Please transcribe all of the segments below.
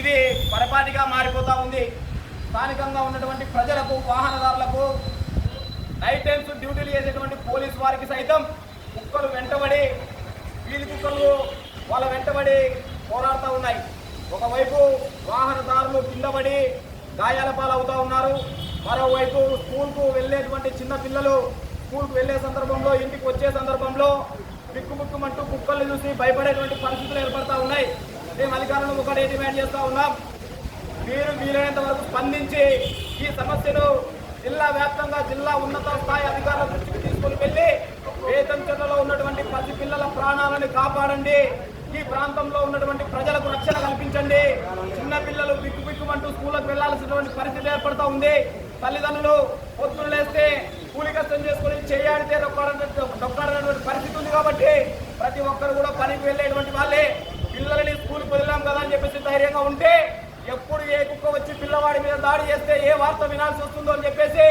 ఇది పొరపాటిగా మారిపోతూ ఉంది. స్థానికంగా ఉన్నటువంటి ప్రజలకు వాహనదారులకు నైట్ టైమ్స్ డ్యూటీలు చేసేటువంటి పోలీస్ వారికి సైతం కుక్కలు వెంటబడి వీధి కుక్కలు వాళ్ళ వెంటబడి పోరాడుతూ ఉన్నాయి. ఒకవైపు వాహనదారులు కిందబడి గాయాల పాలవుతూ ఉన్నారు. మరోవైపు స్కూల్కు వెళ్ళేటువంటి చిన్న పిల్లలు స్కూల్కు వెళ్ళే సందర్భంలో ఇంటికి వచ్చే సందర్భంలో బిక్కుబుక్కుమంటూ కుక్కల్ని చూసి భయపడేటువంటి పరిస్థితులు ఏర్పడతా ఉన్నాయి. మేము అధికారులను ఒకటే డిమాండ్ చేస్తూ ఉన్నాం. మీరు వీలైనంత వరకు స్పందించి ఈ సమస్యను జిల్లా వ్యాప్తంగా జిల్లా ఉన్నత స్థాయి అధికారుల దృష్టికి తీసుకుని వెళ్ళి వేతంచెర్లలో ఉన్నటువంటి పసి పిల్లల ప్రాణాలను కాపాడండి. ఈ ప్రాంతంలో ఉన్నటువంటి ప్రజలకు రక్షణ కల్పించండి. చిన్న పిల్లలు బిక్కు బిక్కుమంటూ స్కూళ్ళకు వెళ్ళాల్సినటువంటి పరిస్థితి ఏర్పడతా ఉంది. తల్లిదండ్రులు పొత్తులు లేస్తే కూలి కష్టం చేసుకుని చేయాడితే డొక్కాడనటువంటి పరిస్థితి ఉంది కాబట్టి ప్రతి ఒక్కరు కూడా పనికి వెళ్ళేటువంటి వాళ్ళే. పిల్లలని వదిలాం కదా అని చెప్పేసి ధైర్యంగా ఉంటే ఎప్పుడు ఏ కుక్క వచ్చి పిల్లవాడి మీద దాడి చేస్తే ఏ వార్త వినాల్సి వస్తుందో అని చెప్పేసి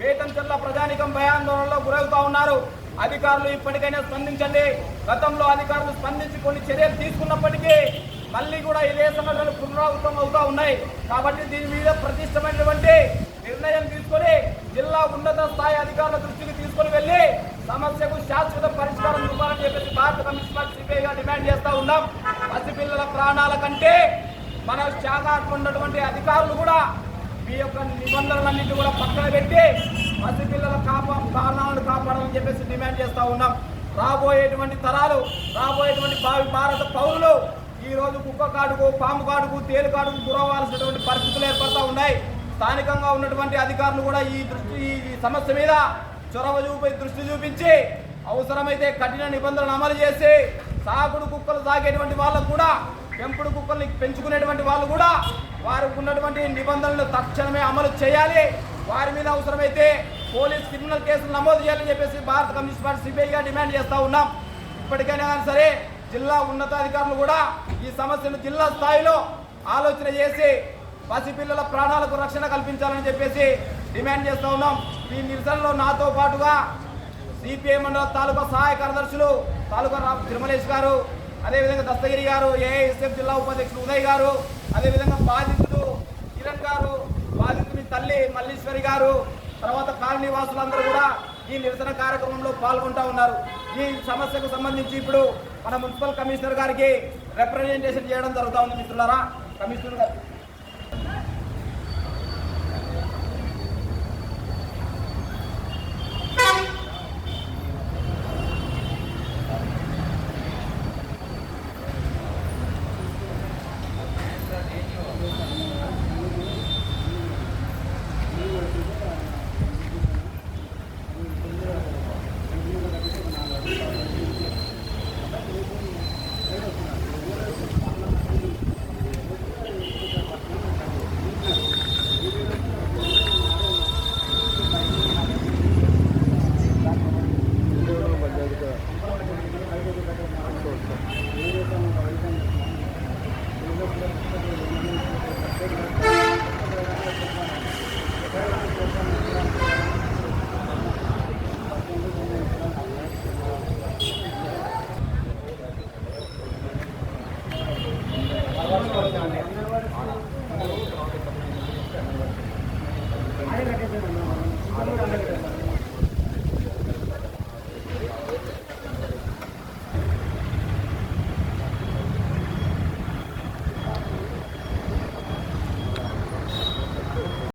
వేతంచెర్ల ప్రజానికం భయాందోళనలో గురవుతా ఉన్నారు. అధికారులు ఇప్పటికైనా స్పందించండి. గతంలో అధికారులు స్పందించి కొన్ని చర్యలు తీసుకున్నప్పటికీ మళ్ళీ కూడా ఇదే సమస్యలు పునరావృతం అవుతా ఉన్నాయి. కాబట్టి దీని మీద ప్రతిష్టమైనటువంటి నిర్ణయం తీసుకొని జిల్లా ఉన్నత స్థాయి అధికారుల దృష్టికి తీసుకొని వెళ్ళి సమస్యకు శాశ్వత పరిష్కారం ఇవ్వాలని చెప్పేసి భారత కమిషనర్ సిపిఐగా డిమాండ్ చేస్తా ఉన్నాం. పిల్లల ప్రాణాల కంటే మన శాఖ ఉన్నటువంటి అధికారులు కూడా మీ యొక్క నిబంధనలన్నింటి కూడా పక్కన పెట్టి పసిపిల్లల కాపా ప్రాణాలను కాపాడాలని చెప్పేసి డిమాండ్ చేస్తూ ఉన్నాం. రాబోయేటువంటి తరాలు రాబోయేటువంటి భావి భారత పౌరులు ఈరోజు కుక్క కాడుకు పాము కాడుకు తేలు కాడుకు గురవ్వాల్సినటువంటి పరిస్థితులు ఏర్పడతా ఉన్నాయి. స్థానికంగా ఉన్నటువంటి అధికారులు కూడా ఈ దృష్టి ఈ సమస్య మీద చొరవ చూపి దృష్టి చూపించి అవసరమైతే కఠిన నిబంధనలు అమలు చేసి సాగుడు కుక్కలు సాగేటువంటి వాళ్ళకు కూడా పెంపుడు కుక్కల్ని పెంచుకునేటువంటి వాళ్ళు కూడా వారికి ఉన్నటువంటి నిబంధనలు తక్షణమే అమలు చేయాలి. వారి మీద అవసరమైతే పోలీస్ క్రిమినల్ కేసులు నమోదు చేయాలని చెప్పేసి భారత కమ్యూనిస్ట్ పార్టీ సిబిఐగా డిమాండ్ చేస్తూ ఉన్నాం. ఇప్పటికైనా కానీ సరే జిల్లా ఉన్నతాధికారులు కూడా ఈ సమస్యను జిల్లా స్థాయిలో ఆలోచన చేసి పసిపిల్లల ప్రాణాలకు రక్షణ కల్పించాలని చెప్పేసి డిమాండ్ చేస్తూ ఉన్నాం. ఈ నిరసనలో నాతో పాటుగా సిపిఐ మండల తాలూకా సహాయ కార్యదర్శులు తాలూకా తిరుమలేష్ గారు అదేవిధంగా దస్తగిరి గారు ఏఐఎస్ఎఫ్ జిల్లా ఉపాధ్యక్షులు ఉదయ్ గారు అదేవిధంగా బాధితుడు కిరణ్ గారు బాధితుని తల్లి మల్లీశ్వరి గారు తర్వాత కాలనీ వాసులందరూ కూడా ఈ నిరసన కార్యక్రమంలో పాల్గొంటా ఉన్నారు. ఈ సమస్యకు సంబంధించి ఇప్పుడు మన మున్సిపల్ కమిషనర్ గారికి రిప్రజెంటేషన్ చేయడం జరుగుతూ ఉంది మిత్రులారా. కమిషనర్ గారు